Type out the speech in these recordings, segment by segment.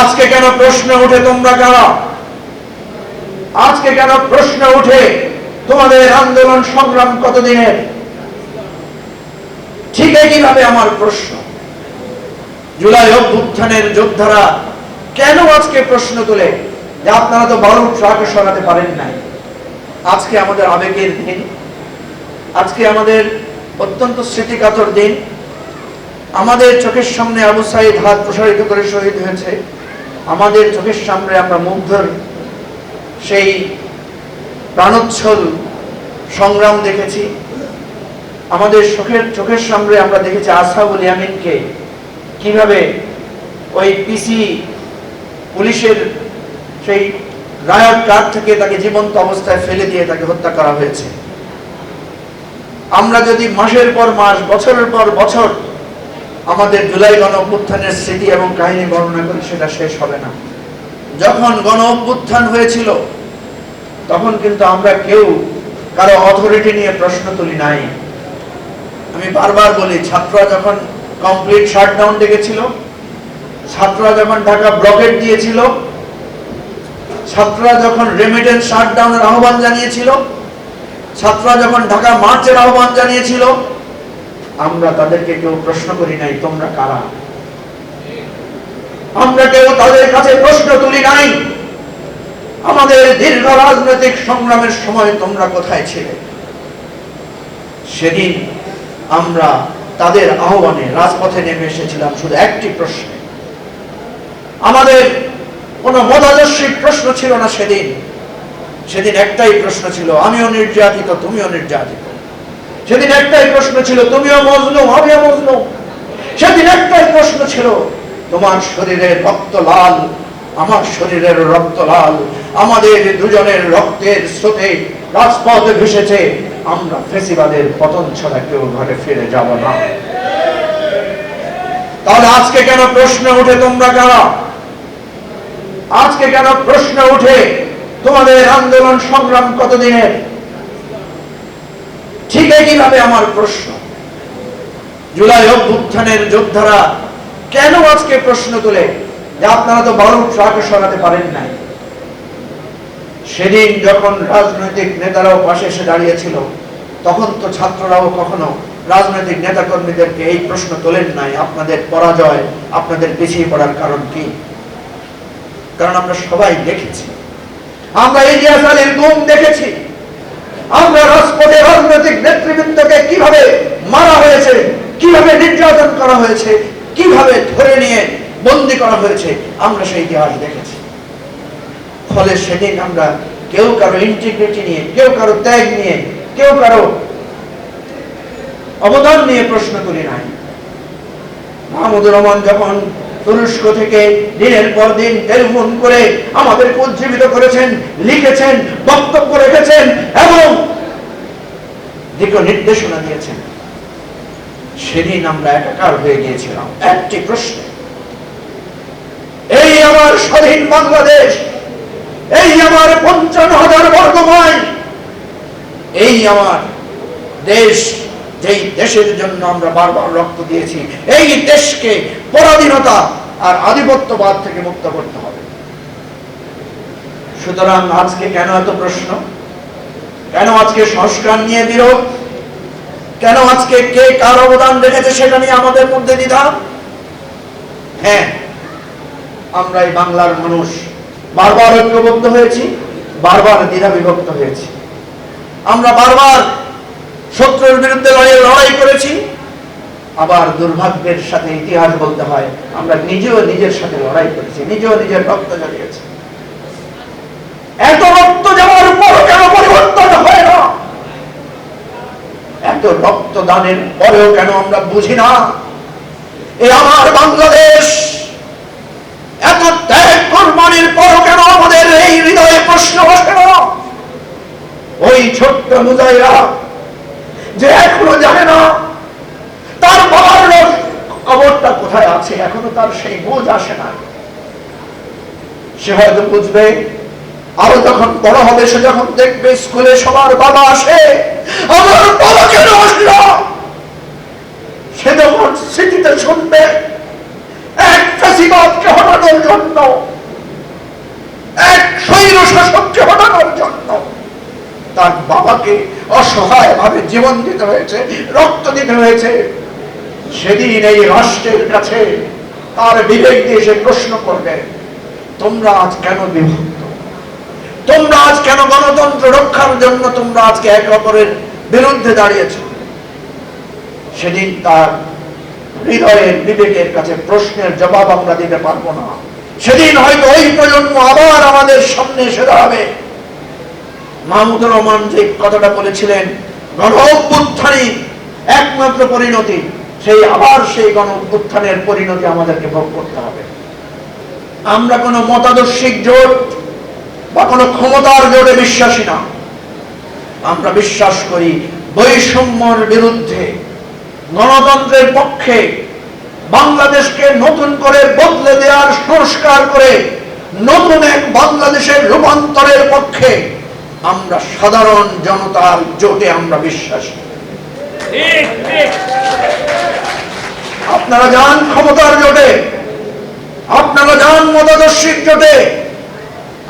আজকে কেন প্রশ্ন উঠে তোমরা কারা? আজকে কেন প্রশ্ন উঠে তোমাদের আন্দোলন সংগ্রাম কতদিনের? ঠিক কীভাবে আমার প্রশ্ন। জুলাই অভ্যুত্থানের যোদ্ধারা কেন আজকে প্রশ্ন তোলে যে আপনারা তো বারো ট্রাক সরাতে পারেন নাই? আজকে আমাদের আবেগের দিন। আজকে আমাদের অত্যন্ত স্মৃতিকাতর দিন। আমাদের চোখের সামনে আবু সাইদ হাত প্রসারিত করে শহীদ হয়েছে। আমাদের চোখের সামনে আমরা মুগ্ধর সেই প্রাণোচ্ছল সংগ্রাম দেখেছি। আমাদের চোখের চোখের সামনে আমরা দেখেছি আসাবুল ইয়ামিনকে কীভাবে ওই পিসি পুলিশের সেই রায়ট কার থেকে তাকে জীবন্ত অবস্থায় ফেলে দিয়ে তাকে হত্যা করা হয়েছে। আমরা যদি মাসের পর মাস, বছরের পর বছর আমাদের জুলাই গণ অভ্যুত্থানের স্মৃতি এবং কাহিনী বর্ণনা করি, সেটা শেষ হবে না। যখন গণ অভ্যুত্থান হয়েছিল, তখন কিন্তু আমরা কেউ কারও অথরিটি নিয়ে প্রশ্ন তুলি নাই। আমি বারবার বলি, ছাত্ররা যখন কমপ্লিট শাটডাউন ডেকেছিল ছাত্ররা যখন ঢাকা ব্লকেট দিয়েছিল, ছাত্ররা যখন রেমিটেন্স শাটডাউনের আহ্বান জানিয়েছিল, ছাত্ররা যখন ঢাকা মার্চের আহ্বান জানিয়েছিল আমরা তাদেরকে কেউ প্রশ্ন করি নাই, তোমরা কারা? আমরা কেউ তাদের কাছে প্রশ্ন তুলি নাই। আমাদের দীর্ঘ রাজনৈতিক সংগ্রামের সময় তোমরা কোথায় ছিলে? সেদিন আমরা তাদের আহ্বানে রাজপথে নেমে এসেছিলাম শুধু একটি প্রশ্নে। আমাদের কোনো মতাদর্শিক প্রশ্ন ছিল না সেদিন। সেদিন একটাই প্রশ্ন ছিল, আমিও নির্যাতিত, তুমিও নির্যাতিত। সেদিন একটাই প্রশ্ন ছিল, তুমিও মজলুম আমিও মজলুম সেদিন একটাই প্রশ্ন ছিল, তোমার শরীরের রক্ত লাল, আমার শরীরের রক্ত লাল, আমাদের দুজনের রক্তের স্রোতে রাজপথে ভেসেছে, আমরা ফেসিবাদের পতন ছাড়া কেউ ঘরে ফিরে যাব না। তাহলে আজকে কেন প্রশ্ন উঠে তোমরা কারা? আজকে কেন প্রশ্ন উঠে তোমাদের আন্দোলন সংগ্রাম কতদিনের? কীভাবে আমার প্রশ্ন। জুলাই অভ্যুত্থানের যোদ্ধারা কেন আজকে প্রশ্ন তোলে যে আপনারা তো বারো ট্রাক সরাতে পারেন নাই? সেদিন যখন রাজনৈতিক নেতারাও পাশে এসে দাঁড়িয়েছিল, তখন তো ছাত্ররাও কখনো রাজনৈতিক নেতাকর্মীদেরকে এই প্রশ্ন তোলেন নাই, আপনাদের পরাজয়, আপনাদের পিছিয়ে পড়ার কারণ কি? কারণ আমরা সবাই দেখেছি। আমরা ইলিয়াস আলীর গুম দেখেছি। আমরা রাজপথে রাজনৈতিক নেতৃবৃন্দকে কীভাবে মারা হয়েছে, কীভাবে নির্যাতন করা হয়েছে, কীভাবে ধরে নিয়ে বন্দি করা হয়েছে, আমরা সেই ইতিহাস দেখেছি। ফলে সেদিন আমরা কেউ কারও ইন্টিগ্রিটি নিয়ে, কেউ কারও ত্যাগ নিয়ে, কেউ কারও অবদান নিয়ে প্রশ্ন করি নাই। মাহমুদুর রহমান যখন তুরস্ক থেকে দিনের পর দিন টেলিফোন করে আমাদেরকে উজ্জীবিত করেছেন, লিখেছেন, বক্তব্য রেখেছেন এবং দিক নির্দেশনা দিয়েছেন। সেদিন আমরা একাকার হয়ে গিয়েছিলাম। একটি প্রশ্ন, এই আমার স্বাধীন বাংলাদেশ, এই আমার পঞ্চান্ন হাজার বর্গ মাইল এই আমার দেশ যেই দেশের জন্য আমরা বারবার রক্ত দিয়েছি, এই দেশকে পরাধীনতা আর আধিপত্যবাদ থেকে মুক্ত করতে হবে। সুতরাং আজকে কেন এত প্রশ্ন? কেন আজকে সংস্কার নিয়ে বিরোধ? কেন আজকে কে কার অবদান রেখেছে সেটা নিয়ে আমাদের মধ্যে দ্বিধা? হ্যাঁ আমরা এই বাংলার মানুষ, বারবার ঐক্যবদ্ধ হয়েছি, বারবার দ্বিধা বিভক্ত হয়েছি। আমরা বারবার শত্রুর বিরুদ্ধে লড়াই লড়াই করেছি। আবার দুর্ভাগ্যের সাথে ইতিহাস বলতে হয়, আমরা নিজেও নিজের সাথে লড়াই করেছি, নিজেও নিজের রক্ত জ্বালিয়েছি। এত রক্ত যাওয়ার পরও কেন পরিবর্তন হয় না? এত রক্তদানের পরেও কেন আমরা বুঝি না? এ আমার বাংলাদেশ, এত ত্যাগ কোরবানির পরও কেন আমাদের এই হৃদয়ে প্রশ্ন বসে না? ওই ছোট্ট মুজাইরা যে এখনও জানে না, তার বাবার লোক- কবরটা কোথায় আছে, এখনও তার সেই বোঝ আসে না। সে হয়তো বুঝবে, আরও যখন বড় হবে, সে যখন দেখবে স্কুলে সবার বাবা আসে, আমার বাবা কেন সে যখন স্মৃতিতে শুনবে একটা ফ্যাসিবাদকে হটানোর জন্য, এক স্বৈর শাসককে হটানোর জন্য তার বাবাকে অসহায় ভাবে জীবন দিতে হয়েছে, রক্ত দিতে হয়েছে। সেদিন এই রাষ্ট্রের কাছে তার বিবেক দিয়ে সে প্রশ্ন করবে, তোমরা আজ কেন বিভক্ত? তোমরা আজ কেন গণতন্ত্র রক্ষার জন্য তোমরা আজকে একে অপরের বিরুদ্ধে দাঁড়িয়েছ? সেদিন তার হৃদয়ের বিবেকের কাছে প্রশ্নের জবাব আমরা দিতে পারব না। সেদিন হয়তো ওই প্রজন্ম আবার আমাদের সামনে এসে দাঁড়াবে। মাহমুদুর রহমান যে কথাটা বলেছিলেন গণ অভ্যুত্থানই একমাত্র পরিণতি, সেই আবার সেই গণ অভ্যুত্থানের পরিণতি আমাদেরকে ভোগ করতে হবে। আমরা কোনো মতাদর্শিক জোট বা কোনো ক্ষমতার জোটে বিশ্বাসী না। আমরা বিশ্বাস করি বৈষম্যর বিরুদ্ধে গণতন্ত্রের পক্ষে বাংলাদেশকে নতুন করে বদলে দেওয়ার সংস্কার করে নতুন এক বাংলাদেশের রূপান্তরের পক্ষে আমরা সাধারণ জনতার জোটে আমরা বিশ্বাসী। আপনারা যান ক্ষমতার জোটে আপনারা যান মতাদর্শিক জোটে।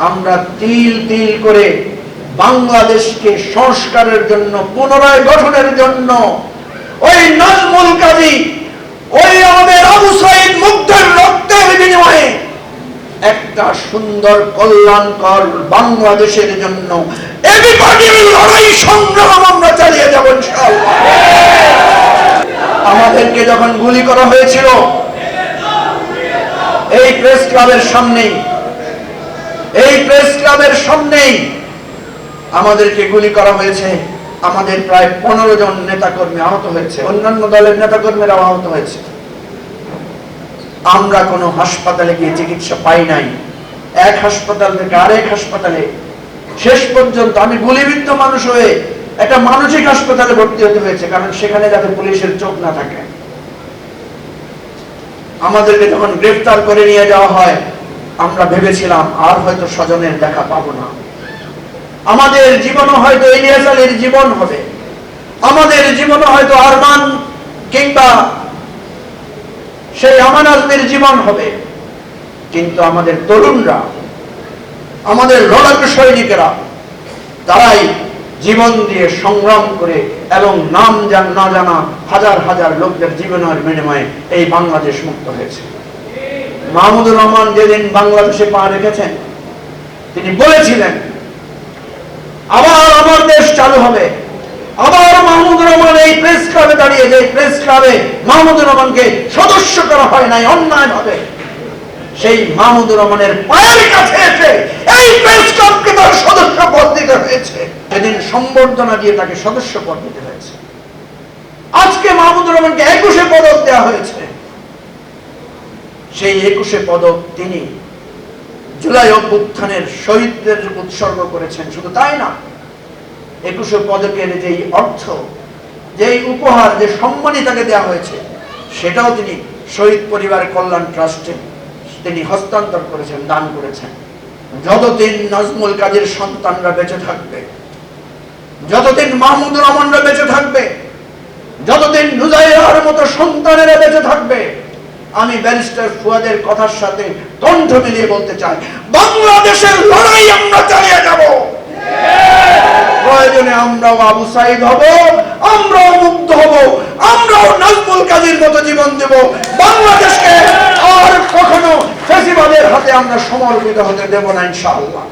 আমরা তিল তিল করে বাংলাদেশকে সংস্কারের জন্য পুনরায় গঠনের জন্য ওই নাজমুল কাজী ওই আমাদের আবু সাইদ মুগ্ধের রক্তের বিনিময়ে একটা সুন্দর কল্যাণকর বাংলাদেশের জন্য লড়াই সংগ্রাম আমরা চালিয়ে যাব আমাদেরকে যখন গুলি করা হয়েছিল, এই প্রেস ক্লাবের সামনেই, এই প্রেস ক্লাবের সামনেই আমাদেরকে গুলি করা হয়েছে। আমাদের প্রায় পনেরো জন নেতাকর্মী আহত হয়েছে। অন্যান্য দলের নেতাকর্মীরাও আহত হয়েছে। আমরা কোনো হাসপাতালে গিয়ে চিকিৎসা পাই নাই। এক হাসপাতাল থেকে আরেক হাসপাতালে। শেষ পর্যন্ত আমি গুলিবিদ্ধ মানুষ হয়ে একটা মানসিক হাসপাতালে ভর্তি হতে হয়েছে, কারণ সেখানে যাতে পুলিশের চোখ না থাকে। আমাদেরকে যখন গ্রেফতার করে নিয়ে যাওয়া হয়, আমরা ভেবেছিলাম আর হয়তো স্বজনের দেখা পাবো না। আমাদের জীবনও হয়তো ইলিয়াস আলীর জীবন হবে। আমাদের জীবনও হয়তো আরমান কিংবা সেই আমান জীবন হবে। কিন্তু আমাদের তরুণরা, আমাদের লড়াকু সৈনিকেরা, তারাই জীবন দিয়ে সংগ্রাম করে এবং নাম জান, না জানা হাজার হাজার লোকদের জীবনের বিনিময়ে এই বাংলাদেশ মুক্ত হয়েছে। মাহমুদুর রহমান যেদিন বাংলাদেশে পা রেখেছেন, তিনি বলেছিলেন, আবার আমার দেশ চালু হবে। আবার মাহমুদুর রহমান এই প্রেস ক্লাবে দাঁড়িয়ে, যে প্রেস ক্লাবে মাহমুদুর রহমানকে সদস্য করা হয় নাই, অন্যায় ভাবে। সেই মাহমুদুর রহমানের পায়ের কাছে এসে এই প্রেস ক্লাবকে তার সদস্য পদ দিতে হয়েছে। সেদিন সম্বর্ধনা দিয়ে তাকে সদস্য পদ দিতে হয়েছে। আজকে মাহমুদুর রহমানকে একুশে পদক দেওয়া হয়েছে। সেই একুশে পদক তিনি জুলাই অভ্যুত্থানের শহীদদের উৎসর্গ করেছেন। শুধু তাই না একুশে পদকের যেই অর্থ, যেই উপহার, যে সম্মানই তাকে দেওয়া হয়েছে, সেটাও তিনি শহীদ পরিবার কল্যাণ ট্রাস্টে তিনি হস্তান্তর করেছেন, দান করেছেন। যতদিন নাজমুল কাজের সন্তানরা বেঁচে থাকবে, যতদিন মাহমুদুর রহমানরা বেঁচে থাকবে, যতদিন নুজাইয়ার মতো সন্তানেরা বেঁচে থাকবে, আমি ব্যারিস্টার ফুয়াদের কথার সাথে কণ্ঠ মিলিয়ে বলতে চাই, বাংলাদেশের লড়াই আমরা চালিয়ে যাব। প্রয়োজনে আমরাও আবু সাইদ হব, আমরাও মুক্ত হব, আমরাও নাজমুল কাজীর মতো জীবন দেব। বাংলাদেশকে আর কখনো ফেসিবাদের হাতে আমরা সমর্পিত হতে দেব না, ইনশাআল্লাহ।